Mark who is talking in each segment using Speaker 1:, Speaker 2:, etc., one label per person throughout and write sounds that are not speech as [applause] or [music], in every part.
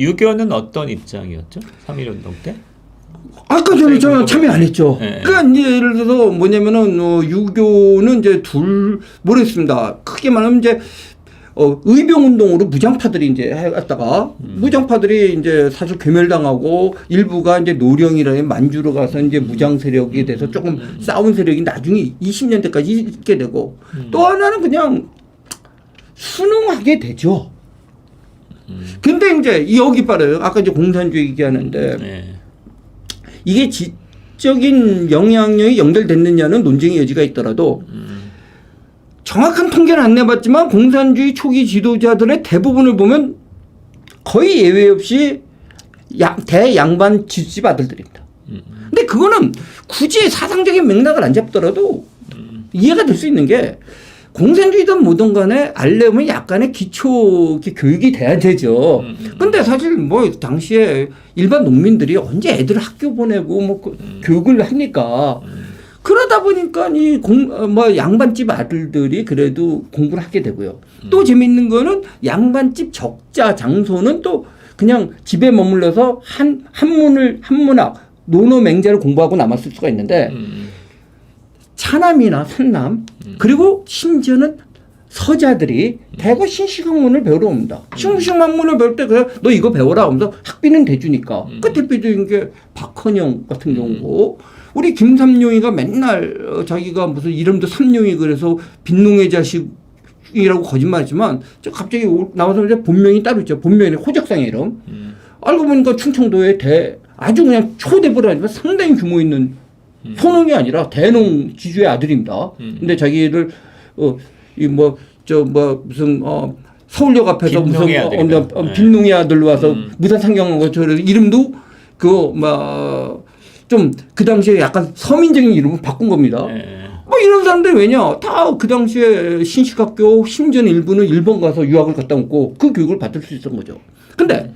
Speaker 1: 유교는 어떤 입장이었죠? 3.1운동 때?
Speaker 2: 아까 전에 저 참여 안 했죠.
Speaker 1: 네.
Speaker 2: 그러니까 이제 예를 들어서 뭐냐면은 어, 유교는 이제 둘 모르겠습니다. 크게 말하면 이제 어, 의병 운동으로 무장파들이 이제 해갔다가 무장파들이 이제 사실 괴멸당하고 일부가 이제 노령이라는 만주로 가서 이제 무장 세력에 대해서 조금 싸운 세력이 나중에 20년대까지 있게 되고 또 하나는 그냥 순응하게 되죠. 근데 이제 여기 봐요. 아까 이제 공산주의 얘기하는데
Speaker 1: 네.
Speaker 2: 이게 지적인 영향력이 연결됐느냐는 논쟁의 여지가 있더라도 정확한 통계는 안 내봤지만 공산주의 초기 지도자들의 대부분을 보면 거의 예외 없이 양, 대양반 지집 아들들입니다. 근데 그거는 굳이 사상적인 맥락을 안 잡더라도 이해가 될 수 있는 게 공산주의든 뭐든 간에 알려면 약간의 기초 교육이 돼야 되죠. 근데 사실 뭐 당시에 일반 농민들이 언제 애들 학교 보내고 뭐 그 교육을 합니까? 그러다 보니까 이 공 뭐 양반집 아들들이 그래도 공부를 하게 되고요. 또 재밌는 거는 양반집 적자 장소는 또 그냥 집에 머물러서 한 한문을 한문학 논어 맹자를 공부하고 남았을 수가 있는데
Speaker 1: 음.
Speaker 2: 차남이나 산남 그리고 심지어는 서자들이 대거 신식학문을 배우러 옵니다. 신식학문을 배울 때 그냥 너 이거 배워라 하면서 학비는 대주니까. 그 대표적인 게 박헌영 같은 경우고. 우리 김삼룡이가 맨날 어, 자기가 무슨 이름도 삼룡이 그래서 빈농의 자식이라고 거짓말했지만 저 갑자기 오- 나와서 이제 본명이 따로 있죠. 본명이 호적상의 이름. 알고 보니까 충청도에 대 아주 그냥 초대부를 아니면 상당히 규모 있는 소농이 아니라 대농 지주의 아들입니다. 근데 자기를 어 이 뭐저뭐 무슨 어 서울역 앞에서 무슨
Speaker 1: 빈농의
Speaker 2: 어. 어, 어,
Speaker 1: 네.
Speaker 2: 빈농의 아들로 와서 무단 상경한 것처럼 이름도 그뭐좀 그 당시에 약간 서민적인 이름을 바꾼 겁니다.
Speaker 1: 네.
Speaker 2: 뭐 이런 사람들 왜냐 다 그 당시에 신식학교 심지어 일부는 일본 가서 유학을 갔다 오고 그 교육을 받을 수 있었던 거죠. 근데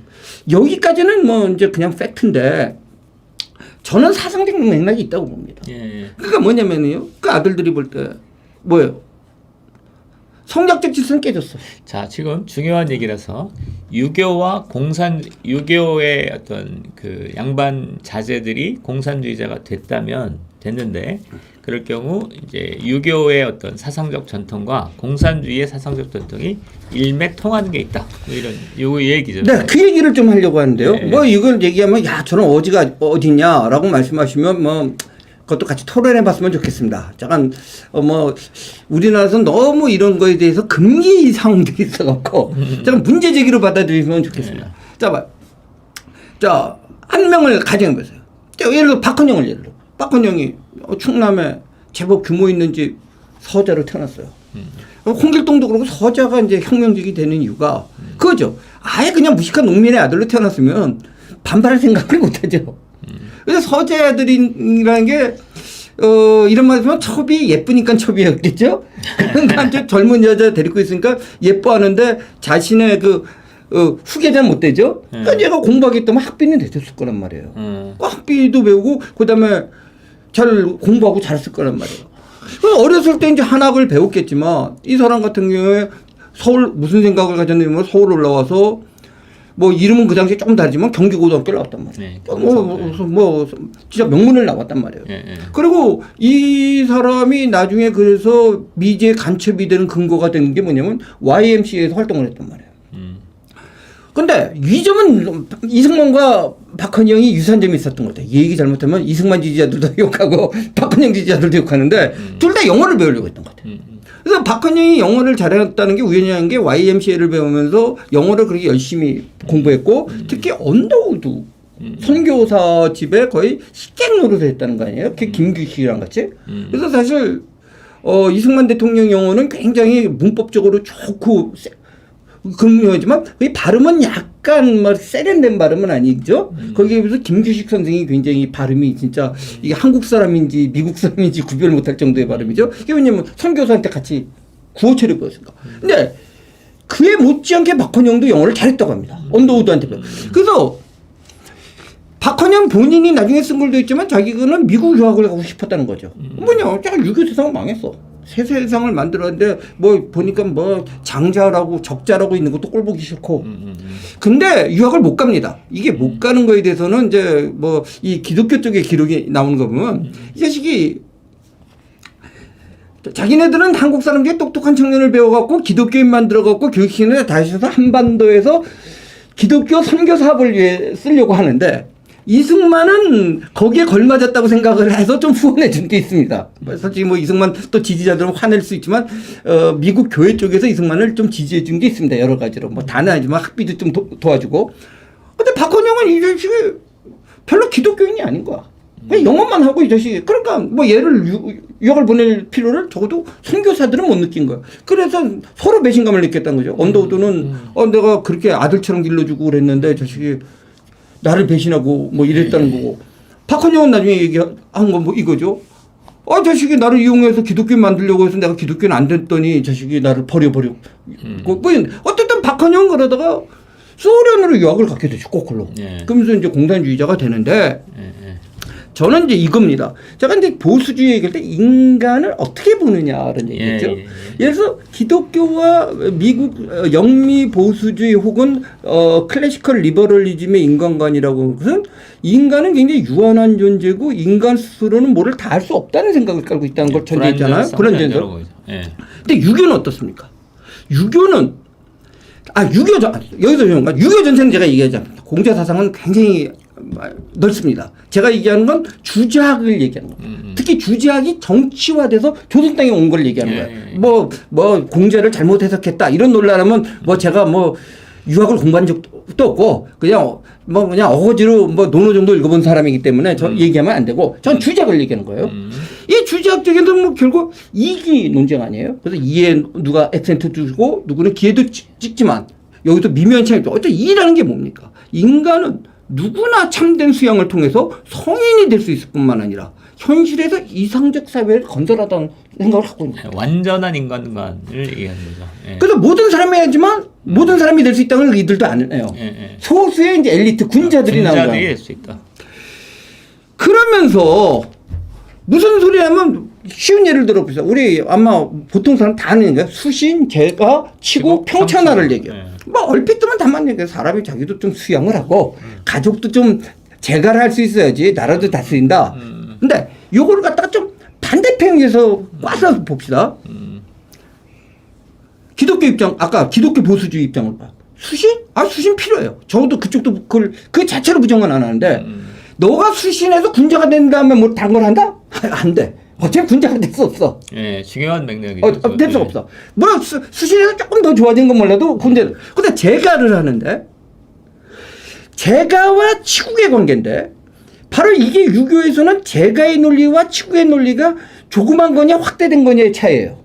Speaker 2: 여기까지는 뭐 이제 그냥 팩트인데 저는 사상적 맥락이 있다고 봅니다.
Speaker 1: 예.
Speaker 2: 그러니까 뭐냐면요 그 아들들이 볼 때 뭐예요 성략적 질서는 깨졌어.
Speaker 1: 자, 지금 중요한 얘기라서 유교와 공산 유교의 어떤 그 양반 자제들이 공산주의자가 됐다면 됐는데 그럴 경우 이제 유교의 어떤 사상적 전통과 공산주의의 사상적 전통이 일맥 통하는 게 있다. 뭐 이런 요 얘기죠.
Speaker 2: 네, 그 얘기를 좀 하려고 하는데요.
Speaker 1: 네.
Speaker 2: 뭐 이걸 얘기하면 야 저는 어디가 어디냐라고 말씀하시면 뭐 그것도 같이 토론해 봤으면 좋겠습니다. 잠깐 어 뭐 우리나라에서 너무 이런 거에 대해서 금기 사항들이 있어갖고 잠깐 문제 제기로 받아들이면 좋겠습니다. 자, 봐. 자, 한 명을 가정해보세요. 자, 예를 들어 박헌영을 예를 들어. 박헌영이 어, 충남에 제법 규모 있는 집 서자로 태어났어요. 어, 홍길동도 그렇고 서자가 이제 혁명적이 되는 이유가 그거죠. 아예 그냥 무식한 농민의 아들로 태어났으면 반발할 생각을 [laughs] 못하죠. 그래서 서자들이라는 게 어, 이런 말이면 첩이 예쁘니까 첩이었겠죠? [laughs] 그러니까 이제 젊은 여자 데리고 있으니까 예뻐하는데 자신의 그, 어, 후계자는 못 되죠? 그러니까 얘가 공부하겠다면 학비는 대줬을 거란 말이에요.
Speaker 1: 음.
Speaker 2: 그 학비도 배우고, 그 다음에 잘 공부하고 잘했을 거란 말이에요. 그 어렸을 때 이제 한학을 배웠겠지만, 이 사람 같은 경우에 서울, 무슨 생각을 가졌냐면 서울 올라와서 뭐 이름은 그 당시에 조금 다르지만 경기고등학교를 나왔단 말이에요.
Speaker 1: 네,
Speaker 2: 뭐, 뭐, 뭐, 진짜 명문을 나왔단 말이에요.
Speaker 1: 예, 예.
Speaker 2: 그리고 이 사람이 나중에 그래서 미제 간첩이 되는 근거가 된 게 뭐냐면 YMCA에서 활동을 했단 말이에요.
Speaker 1: 음.
Speaker 2: 근데 이 점은 이승만과 박헌영이 유사한 점이 있었던 것 같아요. 이 얘기 잘못하면 이승만 지지자들도 [laughs] 욕하고 박헌영 지지자들도 욕하는데 둘다 영어를 배우려고 했던 것 같아요.
Speaker 1: 음. 음.
Speaker 2: 그래서 박헌영이 영어를 잘했다는 게 우연한 게 YMCA를 배우면서 영어를 그렇게 열심히 공부했고 특히 언더우드 선교사 집에 거의 식객 노릇을 했다는 거 아니에요? 그 김규식이랑 같이.
Speaker 1: 음.
Speaker 2: 그래서 사실 어, 이승만 대통령 영어는 굉장히 문법적으로 좋고 세- 근무하지만 그 발음은 약간 뭐 세련된 발음은 아니죠. 거기에 비해서 김규식 선생이 굉장히 발음이 진짜 이게 한국 사람인지 미국 사람인지 구별 못할 정도의 발음이죠. 이게 왜냐면 선교사한테 같이 구호체를 보였으니까. 근데 그에 못지않게 박헌영도 영어를 잘했다고 합니다. 언더우드한테 배워. 그래서 박헌영 본인이 나중에 쓴 글도 있지만 자기는 미국 유학을 가고 싶었다는 거죠. 뭐냐, 자 유교 세상은 망했어. 새 세상을 만들었는데 뭐 보니까 뭐 장자라고 적자라고 있는 것도 꼴 보기 싫고
Speaker 1: 음, 음, 음.
Speaker 2: 근데 유학을 못 갑니다. 이게 못 가는 거에 대해서는 이제 뭐 이 기독교 쪽의 기록이 나오는 거 보면 이 자식이 자기네들은 한국 사람들이 똑똑한 청년을 배워갖고 기독교인 만들어갖고 교육시키는 다시 해서 한반도에서 기독교 선교 사업을 위해 쓰려고 하는데 이승만은 거기에 걸맞았다고 생각을 해서 좀 후원해 준 게 있습니다. 솔직히 뭐 이승만 또 지지자들은 화낼 수 있지만 어, 미국 교회 쪽에서 이승만을 좀 지지해 준 게 있습니다. 여러 가지로 뭐 다는 아니지만 학비도 좀 도, 도와주고. 근데 박헌영은 이 자식이 별로 기독교인이 아닌 거야. 그냥 영어만 하고 이 자식이 그러니까 뭐 얘를 유, 유학을 보낼 필요를 적어도 선교사들은 못 느낀 거야. 그래서 서로 배신감을 느꼈다는 거죠. 언더우드는 어 내가 그렇게 아들처럼 길러주고 그랬는데 저 자식이 나를 배신하고 뭐 이랬다는 거고. 박헌영은 나중에 얘기한 건 뭐 이거죠. 어, 자식이 나를 이용해서 기독교 만들려고 해서 내가 기독교는 안 됐더니 자식이 나를 버려버려. 뭐, 뭐, 어쨌든 박헌영은 그러다가 소련으로 유학을 가게 되죠, 거꾸로.
Speaker 1: 예.
Speaker 2: 그러면서 이제 공산주의자가 되는데
Speaker 1: 예, 예.
Speaker 2: 저는 이제 이겁니다. 제가 이제 보수주의 얘기할 때 인간을 어떻게 보느냐라는
Speaker 1: 예,
Speaker 2: 얘기죠.
Speaker 1: 예, 예.
Speaker 2: 예를 들어서 기독교와 미국 어, 영미 보수주의 혹은 어, 클래시컬 리버럴리즘의 인간관이라고 하는 것은 인간은 굉장히 유한한 존재고 인간 스스로는 뭐를 다 할 수 없다는 생각을 깔고 있다는 걸 전제했잖아요.
Speaker 1: 불안전성. 여러 가지. 예.
Speaker 2: 근데 유교는 어떻습니까? 유교는 아 유교 전 여기서 좀 유교 전체는 제가 얘기하잖아요. 공자 사상은 굉장히 넓습니다. 제가 얘기하는 건 주자학을 얘기하는 겁니다.
Speaker 1: 음, 음.
Speaker 2: 특히 주자학이 정치화돼서 조선 땅에 온 걸 얘기하는
Speaker 1: 예,
Speaker 2: 거예요.
Speaker 1: 예, 예.
Speaker 2: 뭐뭐 공자를 잘못 해석했다 이런 논란하면 뭐 제가 뭐 유학을 공부한 적도 없고 그냥 뭐 그냥 어거지로 뭐 논어 정도 읽어본 사람이기 때문에 저 얘기하면 안 되고 전 주자학을 얘기하는 거예요.
Speaker 1: 음.
Speaker 2: 이 주제학적인 뭐 결국 이기 논쟁 아니에요? 그래서 이에 누가 액센트 두고 누구는 기회도 찍- 찍지만 여기서 미묘한 차이도 어쨌든 이라는 게 뭡니까? 인간은 누구나 참된 수양을 통해서 성인이 될 수 있을 뿐만 아니라 현실에서 이상적 사회를 건설하다는 생각을 하고 있는 거예요.
Speaker 1: 예, 완전한 인간관을 얘기하는 거죠. 예.
Speaker 2: 그래서 모든 사람이 하지만 모든 사람이 될 수 있다는 걸 이들도 안 해요.
Speaker 1: 예, 예.
Speaker 2: 소수의 이제 엘리트 군자들이 나오는
Speaker 1: 군자들이. 될 수 있다.
Speaker 2: 그러면서 무슨 소리 하면 쉬운 예를 들어보세요. 우리 아마 보통 사람 다 아는 거예요. 수신, 제가, 치고,
Speaker 1: 치고,
Speaker 2: 평천하를
Speaker 1: 평천하.
Speaker 2: 얘기해요.
Speaker 1: 네.
Speaker 2: 뭐 얼핏 뜨면 다만 얘기해요. 사람이 자기도 좀 수양을 하고 가족도 좀 재가를 할 수 있어야지 나라도 다스린다.
Speaker 1: 음.
Speaker 2: 근데 요거를 갖다가 좀 반대편에서 꽈서 봅시다.
Speaker 1: 음.
Speaker 2: 기독교 입장, 아까 기독교 보수주의 입장을 봐. 수신? 아, 수신 필요해요. 저도 그쪽도 그걸 그 자체로 부정은 안 하는데
Speaker 1: 음.
Speaker 2: 너가 수신해서 군자가 된 다음에 뭐 다른 걸 한다? 안 돼. 어차피 군자가 될수 없어.
Speaker 1: 예, 중요한 맥락이죠.
Speaker 2: 어, 어, 될 수가
Speaker 1: 예.
Speaker 2: 없어. 뭐 수, 수신해서 조금 더 좋아진 건 몰라도 군대. 근데 제가를 하는데 제가와 치국의 관계인데 바로 이게 유교에서는 제가의 논리와 치국의 논리가 조그만 거냐 확대된 거냐의 차이예요.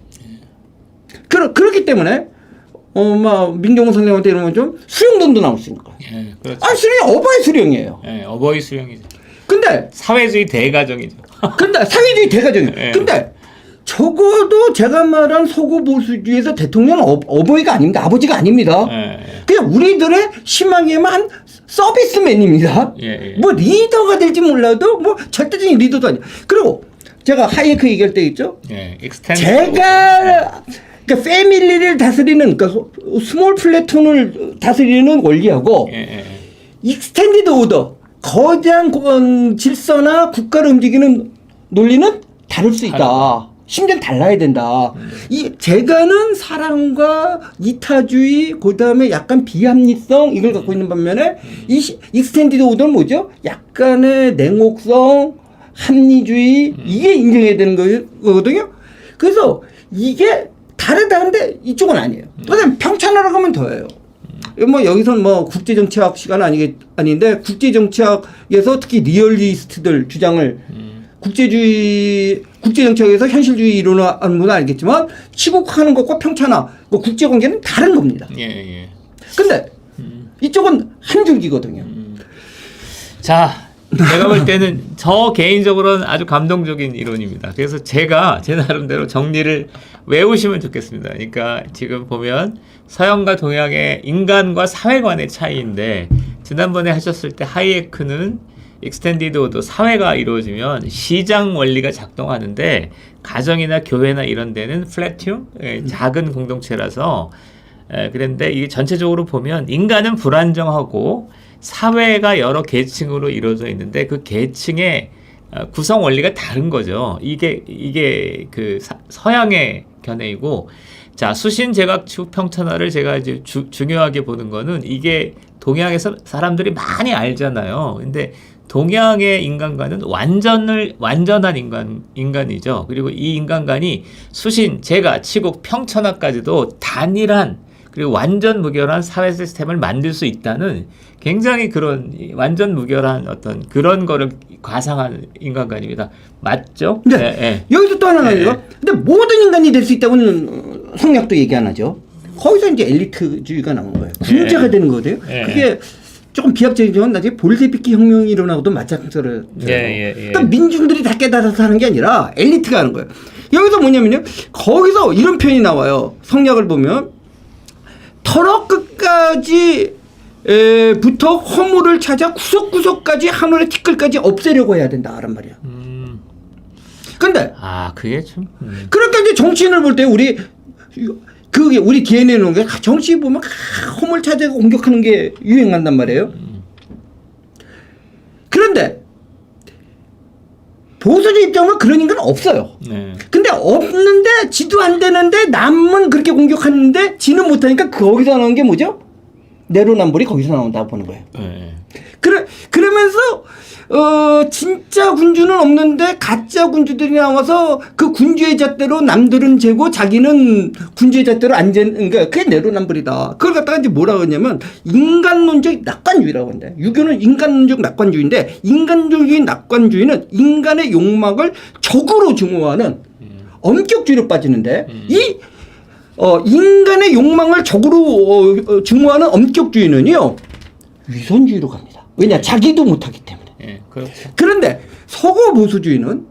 Speaker 2: 그러, 그렇기 때문에 어 막 민경호 선생님한테 이러면 좀 수용론도 나올 수 있는 거예요.
Speaker 1: 예, 그렇죠.
Speaker 2: 아 수령이 어버이 수령이에요.
Speaker 1: 예, 어버이 수령이죠.
Speaker 2: 근데
Speaker 1: 사회주의 대가정이죠.
Speaker 2: 근데 사회주의 대가정이에요.
Speaker 1: 예.
Speaker 2: 근데 적어도 제가 말한 서구 보수주의에서 대통령은 어, 어버이가 아닙니다. 아버지가 아닙니다.
Speaker 1: 예, 예.
Speaker 2: 그냥 우리들의 희망에만 서비스맨입니다.
Speaker 1: 예, 예.
Speaker 2: 뭐 리더가 될지 몰라도 뭐 절대적인 리더도 아니에요. 그리고 제가 하이에크 얘기할 때 있죠.
Speaker 1: 예, 익스텐드.
Speaker 2: 제가 그러니까 패밀리를 다스리는 그러니까 소- 스몰 플래톤을 다스리는 원리하고
Speaker 1: 예, 예, 예.
Speaker 2: 익스텐디드 오더 거대한 고- 질서나 국가를 움직이는 논리는 다를 수 있다.
Speaker 1: 다르다.
Speaker 2: 심지어 달라야 된다. 이 제가는 사랑과 이타주의, 그 다음에 약간 비합리성 이걸 갖고 있는 반면에 이 시- 익스텐디드 오더는 뭐죠? 약간의 냉혹성, 합리주의 이게 인정해야 되는 거- 거거든요. 그래서 이게 다르다는데 이쪽은 아니에요. 그다음 평천하러 가면 더해요. 뭐 여기선 뭐 국제정치학 시간 아니겠 아닌데 국제정치학에서 특히 리얼리스트들 주장을 국제주의 국제정치학에서 현실주의 이론을 아는 분은 알겠지만 치국하는 것과 평천화 그 국제관계는 다른 겁니다.
Speaker 1: 예, 예.
Speaker 2: 근데 이쪽은 한 줄기거든요.
Speaker 1: 자, 제가 볼 때는 저 개인적으로는 아주 감동적인 이론입니다. 그래서 제가 제 나름대로 정리를 외우시면 좋겠습니다. 그러니까 지금 보면 서양과 동양의 인간과 사회관의 차이인데 지난번에 하셨을 때 하이에크는 익스텐디드 오더 사회가 이루어지면 시장 원리가 작동하는데 가정이나 교회나 이런 데는 플래튠 예, 작은 공동체라서 에, 그런데 이게 전체적으로 보면 인간은 불안정하고 사회가 여러 계층으로 이루어져 있는데 그 계층의 어, 구성 원리가 다른 거죠. 이게 이게 그 사- 서양의 견해이고 자 수신 제각 추 평천화를 제가 이제 주, 중요하게 보는 거는 이게 동양에서 사람들이 많이 알잖아요. 근데 동양의 인간관은 완전을 완전한 인간 인간이죠. 그리고 이 인간관이 수신 제가 치국 평천화까지도 단일한 그리고 완전 무결한 사회 시스템을 만들 수 있다는 굉장히 그런 이 완전 무결한 어떤 그런 거를 과상한 인간관입니다. 맞죠?
Speaker 2: 네.
Speaker 1: 예, 예.
Speaker 2: 여기서 또 하나
Speaker 1: 네.
Speaker 2: 가지고 근데 모든 인간이 될 수 있다고는 어, 성략도 얘기 안 하죠. 거기서 이제 엘리트주의가 나오는 거예요. 군자가
Speaker 1: 네.
Speaker 2: 되는 거거든요.
Speaker 1: 네.
Speaker 2: 그게 조금 비합적이지만 나중에 볼세비키 혁명이 일어나고도 마찬가지로
Speaker 1: 예, 예, 예.
Speaker 2: 그러니까 민중들이 다 깨달아서 하는 게 아니라 엘리트가 하는 거예요. 여기서 뭐냐면요. 거기서 이런 표현이 나와요. 성략을 보면 터럭 끝까지 에, 부터 허물을 찾아 구석구석까지 하늘의 티끌까지 없애려고 해야 된다란 말이야.
Speaker 1: 음,
Speaker 2: 근데
Speaker 1: 아 그게 좀 음.
Speaker 2: 그러니까 이제 정치인을 볼 때 우리 그게 우리 DNA에 놓은 게 정치 보면 허물 찾아가 공격하는 게 유행한단 말이에요. 그런데 보수주의 입장으로 그런 인간은 없어요.
Speaker 1: 네.
Speaker 2: 근데 없는데 지도 안 되는데 남은 그렇게 공격하는데 지는 못하니까 거기서 나오는 게 뭐죠? 내로남불이 거기서 나온다고 보는 거예요.
Speaker 1: 네.
Speaker 2: 그래 그러면서 어 진짜 군주는 없는데 가짜 군주들이 나와서 그 군주의 잣대로 남들은 재고 자기는 군주의 잣대로 안 재는 그러니까 그게 내로남불이다. 그걸 갖다가 이제 뭐라 그러냐면 인간론적 낙관주의라고 한대. 유교는 인간론적 낙관주의인데 인간적인 낙관주의는 인간의 욕망을 적으로 증오하는 엄격주의로 빠지는데 이 어, 인간의 욕망을 적으로 어, 어, 증오하는 엄격주의는요 위선주의로 갑니다. 왜냐 자기도 못하기 때문에.
Speaker 1: 예, 그렇죠.
Speaker 2: 그런데 서구 보수주의는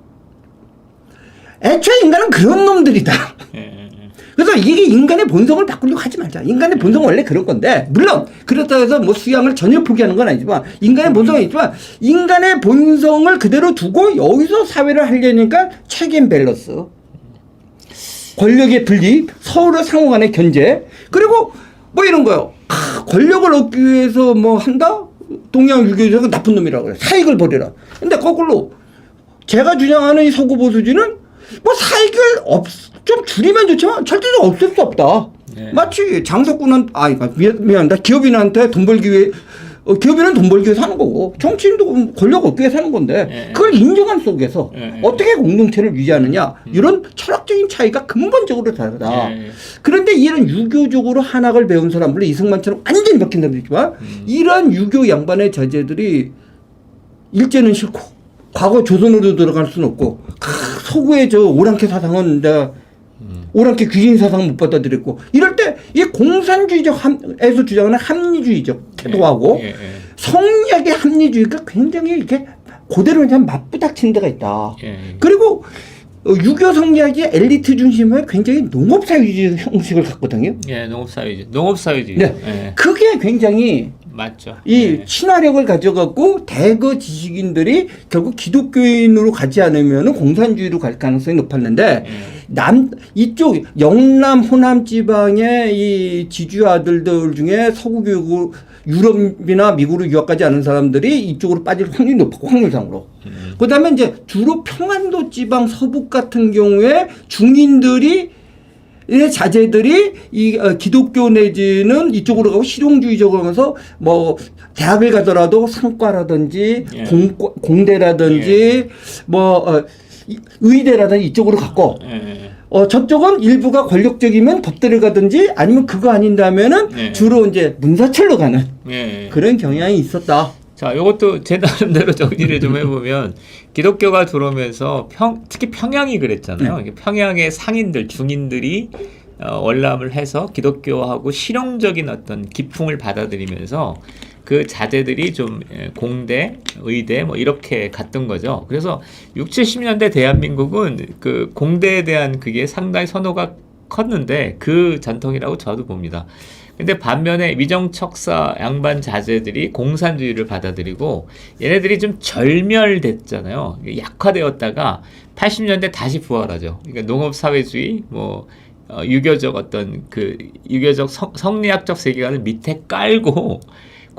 Speaker 2: 애초에 인간은 그런 놈들이다.
Speaker 1: 예, 예, 예.
Speaker 2: 그래서 이게 인간의 본성을 바꾸려고 하지 말자. 인간의 본성은 원래 그런 건데, 물론, 그렇다고 해서 뭐 수양을 전혀 포기하는 건 아니지만, 인간의 본성은 있지만, 인간의 본성을 그대로 두고 여기서 사회를 하려니까 책임 밸런스, 권력의 분리, 서로 상호 간의 견제, 그리고 뭐 이런 거요. 아, 권력을 얻기 위해서 뭐 한다? 동양 유교에서 나쁜 놈이라고 그래. 사익을 버리라. 근데 거꾸로, 제가 주장하는 이 서구 보수주의는 뭐 사익을 없, 좀 줄이면 좋지만 절대로 없앨 수 없다.
Speaker 1: 네.
Speaker 2: 마치 장사꾼은 아, 미안, 미안합니다. 기업인한테 돈 벌기 위해 어, 기업인은 돈 벌기 위해 사는 거고 정치인도 권력 얻기 위해 사는 건데
Speaker 1: 네.
Speaker 2: 그걸 인정한 속에서
Speaker 1: 네.
Speaker 2: 어떻게 공동체를 유지하느냐 이런 철학적인 차이가 근본적으로 다르다.
Speaker 1: 예, 예.
Speaker 2: 그런데 이런 유교적으로 한학을 배운 사람 물론 이승만처럼 완전히 바뀐 사람도 있지만 이런 유교 양반의 자제들이 일제는 싫고 과거 조선으로 들어갈 수는 없고 크, 서구의 저 오랑캐 사상은 내가 오랑캐 귀신 사상 못 받아들였고 이럴 때 이 공산주의적 함에서 주장하는 합리주의적 태도하고
Speaker 1: 예, 예.
Speaker 2: 성리학의 합리주의가 굉장히 이렇게 그대로 그냥 맞부닥치는 데가 있다.
Speaker 1: 예, 예.
Speaker 2: 그리고 어, 유교 성리학이 엘리트 중심의 굉장히 농업사회주의 형식을 갖거든요.
Speaker 1: 예, 농업사회주의. 농업사회주의.
Speaker 2: 네.
Speaker 1: 예,
Speaker 2: 그게 굉장히
Speaker 1: 맞죠.
Speaker 2: 이
Speaker 1: 예.
Speaker 2: 친화력을 가져갖고 대거 지식인들이 결국 기독교인으로 가지 않으면 공산주의로 갈 가능성이 높았는데
Speaker 1: 예.
Speaker 2: 남 이쪽 영남 호남 지방의 이 지주 아들들 중에 서구 교육을 유럽이나 미국으로 유학 가지 않은 사람들이 이쪽으로 빠질 확률이 높고 확률상으로.
Speaker 1: 음.
Speaker 2: 그다음에 이제 주로 평안도 지방 서북 같은 경우에 중인들이 의 자제들이 이 어, 기독교 내지는 이쪽으로 가고 실용주의적으로 가서 뭐 대학을 가더라도 상과라든지
Speaker 1: 예.
Speaker 2: 공, 공대라든지 뭐 어, 이- 의대라든지 이쪽으로 갔고
Speaker 1: 예, 예.
Speaker 2: 어 저쪽은 일부가 권력적이면 법대를 가든지 아니면 그거 아닌다면은
Speaker 1: 네.
Speaker 2: 주로 이제 문사철로 가는
Speaker 1: 예, 예.
Speaker 2: 그런 경향이 있었다.
Speaker 1: 자, 이것도 제 나름대로 정리를 좀 해보면 [laughs] 기독교가 들어오면서 평, 특히 평양이 그랬잖아요.
Speaker 2: 네.
Speaker 1: 평양의 상인들, 중인들이 어, 월남을 해서 기독교하고 실용적인 어떤 기풍을 받아들이면서 그 자제들이 좀 예, 공대, 의대 뭐 이렇게 갔던 거죠. 그래서 6, 70년대 대한민국은 그 공대에 대한 그게 상당히 선호가 컸는데 그 전통이라고 저도 봅니다. 근데 반면에 위정척사 양반 자제들이 공산주의를 받아들이고 얘네들이 좀 절멸됐잖아요. 약화되었다가 80년대 다시 부활하죠. 그러니까 농업 사회주의 뭐 어, 유교적 어떤 그 유교적 성, 성리학적 세계관을 밑에 깔고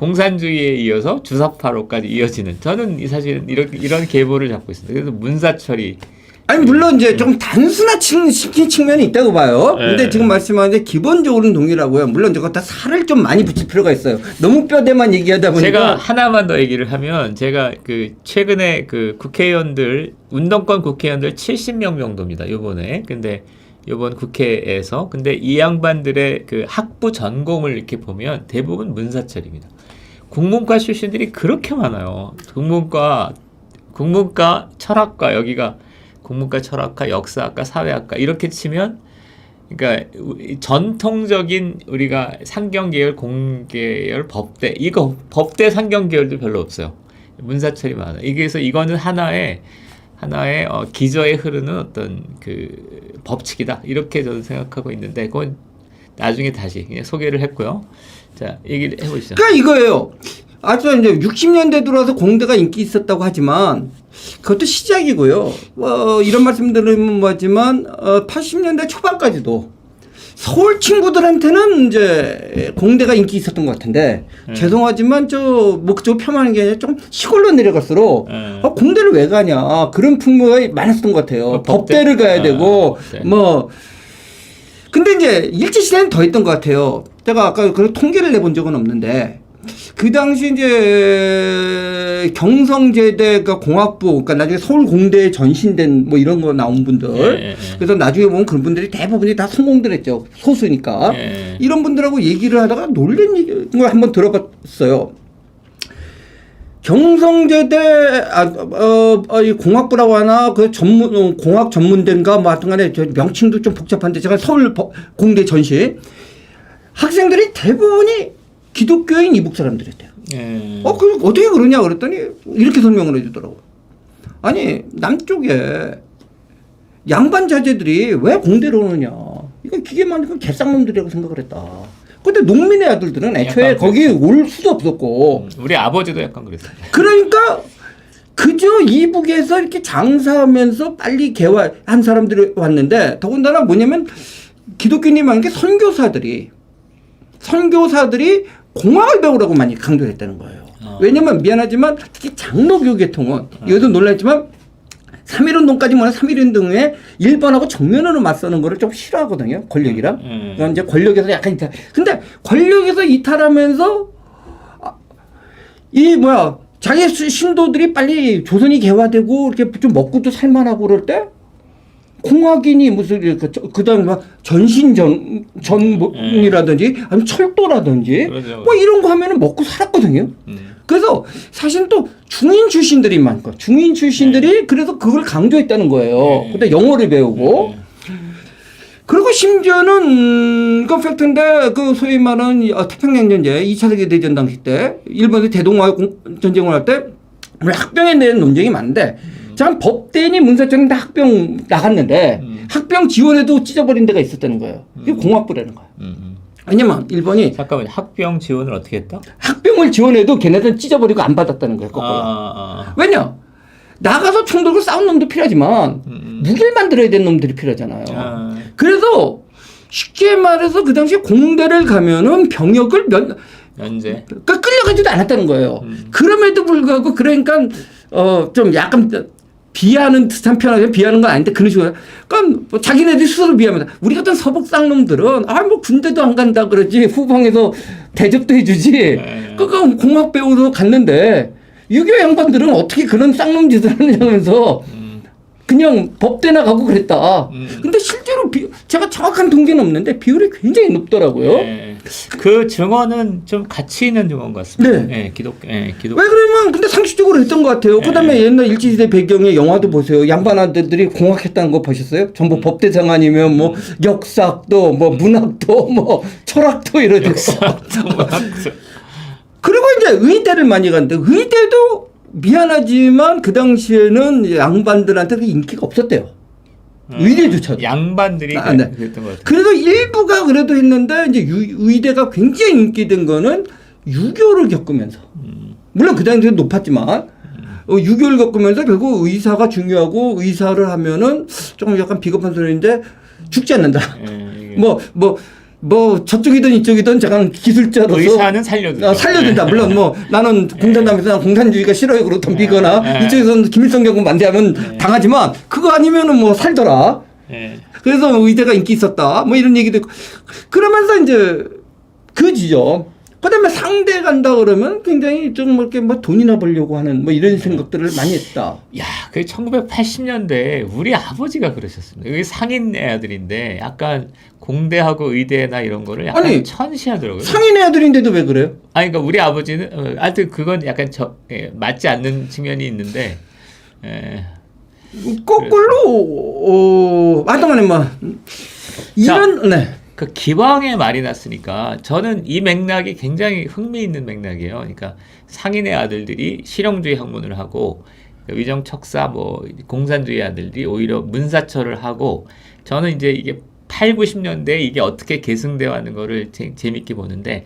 Speaker 1: 공산주의에 이어서 주사파로까지 이어지는 저는 이 사실은 이런 이런 계보를 잡고 있습니다. 그래서 문사철이
Speaker 2: 아니 물론 이제 좀 단순화시킨 측면이 있다고 봐요.
Speaker 1: 네.
Speaker 2: 근데 지금 말씀하는데 기본적으로는 동일하고요. 물론 저거 다 살을 좀 많이 붙일 필요가 있어요. 너무 뼈대만 얘기하다 보니까
Speaker 1: 제가 하나만 더 얘기를 하면 제가 그 최근에 그 국회의원들 운동권 국회의원들 70명 정도입니다. 요번에 근데 요번 국회에서 근데 이 양반들의 그 학부 전공을 이렇게 보면 대부분 문사철입니다. 국문과 출신들이 그렇게 많아요. 국문과 국문과 철학과 여기가 국문과 철학과 역사학과 사회학과 이렇게 치면 그러니까 전통적인 우리가 상경계열 공계열 법대 이거 법대 상경계열도 별로 없어요. 문사철이 많아요. 이게 그래서 이거는 하나의 하나의 어, 기저에 흐르는 어떤 그 법칙이다. 이렇게 저는 생각하고 있는데 그건 나중에 다시 그냥 소개를 했고요 자 얘기를 해보시죠
Speaker 2: 그러니까 이거예요. 아주 이제 60년대 들어와서 공대가 인기 있었다고 하지만 그것도 시작이고요. 어, 이런 말씀 드리면 뭐지만 어, 80년대 초반까지도 서울 친구들한테는 이제 공대가 인기 있었던 것 같은데
Speaker 1: 음.
Speaker 2: 죄송하지만 저 목적 폄하하는 게 아니라 좀 시골로 내려갈수록
Speaker 1: 음.
Speaker 2: 아, 공대를 왜 가냐 그런 풍모가 많았던 것 같아요.
Speaker 1: 어,
Speaker 2: 법대? 를 가야
Speaker 1: 아,
Speaker 2: 되고
Speaker 1: 네.
Speaker 2: 뭐 근데 이제 일제 시대는 더 했던 것 같아요. 제가 아까 그 통계를 내본 적은 없는데 그 당시 이제 경성제대가 공학부 그러니까 나중에 서울공대에 전신된 뭐 이런 거 나온 분들
Speaker 1: 예, 예, 예.
Speaker 2: 그래서 나중에 보면 그런 분들이 대부분이 다 성공들 했죠 소수니까
Speaker 1: 예.
Speaker 2: 이런 분들하고 얘기를 하다가 놀란 걸 한번 들어봤어요. 경성제대 아, 어, 어, 이 공학부라고 하나 그 전문 어, 공학 전문대인가 뭐 하여튼간에 저 명칭도 좀 복잡한데 제가 서울 법- 공대 전시 학생들이 대부분이 기독교인 이북 사람들이었대요.
Speaker 1: 예.
Speaker 2: 어, 그 어떻게 그러냐 그랬더니 이렇게 설명을 해주더라고요. 아니 남쪽에 양반 자제들이 왜 공대로 오느냐? 이거 기계만 그 개쌍놈들이라고 생각을 했다. 근데 농민의 아들들은 애초에
Speaker 1: 약간
Speaker 2: 거기 올 수도 없었고
Speaker 1: 우리 아버지도 약간 그랬어요
Speaker 2: 그러니까 그저 이북에서 이렇게 장사하면서 빨리 개화한 사람들이 왔는데 더군다나 뭐냐면 기독교님 하는 게 선교사들이 선교사들이 공학을 배우라고 많이 강조했다는 거예요.
Speaker 1: 어.
Speaker 2: 왜냐면 미안하지만 특히 장로교 계통은 이것도 놀랐지만 3.1운동까지 뭐냐 3.1운동에 일본하고 정면으로 맞서는 거를 좀 싫어하거든요. 권력이랑.
Speaker 1: 음.
Speaker 2: 그건 이제 권력에서 약간 이탈. 근데 권력에서 이탈하면서 아, 이 뭐야 자기 수- 신도들이 빨리 조선이 개화되고 이렇게 좀 먹고도 살만하고 그럴 때 공학인이 무슨 그, 저- 그다음 뭐 전신 전 전이라든지 아니면 철도라든지
Speaker 1: 그러죠.
Speaker 2: 뭐 이런 거 하면은 먹고 살았거든요.
Speaker 1: 음.
Speaker 2: 그래서 사실 또 중인 출신들이 많고 중인 출신들이 그래서 그걸 강조했다는 거예요.
Speaker 1: 네.
Speaker 2: 근데 영어를 배우고 그리고 심지어는 음, 그 팩트인데 그 소위 말하는 이, 어, 태평양 전제 2차 세계 대전 당시 때 일본이 대동아 공- 전쟁을 할 때 학병에 대한 논쟁이 많은데 참 법대니 다 학병 나갔는데
Speaker 1: 음.
Speaker 2: 학병 지원에도 찢어버린 데가 있었다는 거예요. 이게 공학부라는 거예요.
Speaker 1: 음, 음.
Speaker 2: 왜냐면 일본이
Speaker 1: 잠깐만 학병 지원을 어떻게 했다?
Speaker 2: 학병을 지원해도 걔네들은 찢어버리고 안 받았다는 거예요. 거꾸로.
Speaker 1: 아, 아.
Speaker 2: 왜냐? 나가서 총 들고 싸운 놈도 필요하지만
Speaker 1: 음,
Speaker 2: 무기를 만들어야 되는 놈들이 필요하잖아요.
Speaker 1: 아.
Speaker 2: 그래서 쉽게 말해서 그 당시에 공대를 가면은 병역을 면,
Speaker 1: 연재.
Speaker 2: 그러니까 끌려가지도 않았다는 거예요.
Speaker 1: 음.
Speaker 2: 그럼에도 불구하고 그러니까 어 좀 약간 비하는 듯한 표현하면 비하는 건 아닌데 그런 식으로 그러니까 뭐 자기네들이 스스로 비하합니다. 우리 같은 서북 쌍놈들은 아 뭐 군대도 안 간다 그러지 [laughs] 후방에서 대접도 해주지.
Speaker 1: 네.
Speaker 2: 그러니까 공학 배우러 갔는데 유교 양반들은 어떻게 그런 쌍놈 짓을 하느냐면서
Speaker 1: 음.
Speaker 2: 그냥 법대나 가고 그랬다.
Speaker 1: 음.
Speaker 2: 근데 실제로 비, 제가 정확한 통계는 없는데 비율이 굉장히 높더라고요.
Speaker 1: 네. 그 증언은 좀 가치 있는 증언 같습니다.
Speaker 2: 네.
Speaker 1: 기독, 네, 기독.
Speaker 2: 왜 그러면 근데 상식적으로 했던 것 같아요.
Speaker 1: 네.
Speaker 2: 그다음에 옛날 일제시대 배경의 영화도 보세요. 양반 아들들이 공학했다는 거 보셨어요? 전부
Speaker 1: 음.
Speaker 2: 법대상 아니면 뭐 역사학도 뭐 문학도 뭐 철학도 이러죠. 그리고 이제 의대를 많이 갔는데 의대도 미안하지만 그 당시에는 양반들한테 그 인기가 없었대요. 의대조차도.
Speaker 1: 양반들이
Speaker 2: 아,
Speaker 1: 그-
Speaker 2: 네.
Speaker 1: 그랬던 것 같아요.
Speaker 2: 그래도 일부가 그래도 했는데 이제 유- 의대가 굉장히 인기된 거는 유교를 겪으면서 물론 그 당시에 높았지만 어, 유교를 겪으면서 결국 의사가 중요하고 의사를 하면은 조금 약간 비겁한 소리인데 죽지 않는다.
Speaker 1: 예, 이게
Speaker 2: 뭐뭐 뭐 저쪽이든 이쪽이든 잠깐 기술자로서
Speaker 1: 의사는 살려준다.
Speaker 2: 어, 살려준다. 물론 뭐 나는 공산당에서 난 공산주의가 싫어요. 그러고 덤비거나
Speaker 1: 예.
Speaker 2: 이쪽에서는 김일성 정권 반대하면 당하지만 그거 아니면은 뭐 살더라.
Speaker 1: 예.
Speaker 2: 그래서 의대가 인기 있었다. 뭐 이런 얘기도 있고. 그러면서 이제 그 지점. 그다음에 상대 간다 그러면 굉장히 좀뭐 이렇게 뭐 돈이나 벌려고 하는 뭐 이런 생각들을 많이 했다.
Speaker 1: 야, 그 1980년대 우리 아버지가 그러셨습니다. 여기 상인 애들인데 약간 공대하고 의대나 이런 거를 약간
Speaker 2: 아니,
Speaker 1: 천시하더라고요.
Speaker 2: 상인 애들인데도 왜 그래요?
Speaker 1: 아니 그러니까 우리 아버지는 어, 하여튼 그건 약간 저 예, 맞지 않는 측면이 있는데 예.
Speaker 2: 거꾸로 어, 하여튼간에 뭐 이런 네.
Speaker 1: 그 기왕에 말이 났으니까 저는 이 맥락이 굉장히 흥미있는 맥락이에요. 그러니까 상인의 아들들이 실용주의 학문을 하고 그 위정 척사 뭐 공산주의 아들들이 오히려 문사철을 하고 저는 이제 이게 8, 90년대 이게 어떻게 계승되어 하는 거를 재, 재밌게 보는데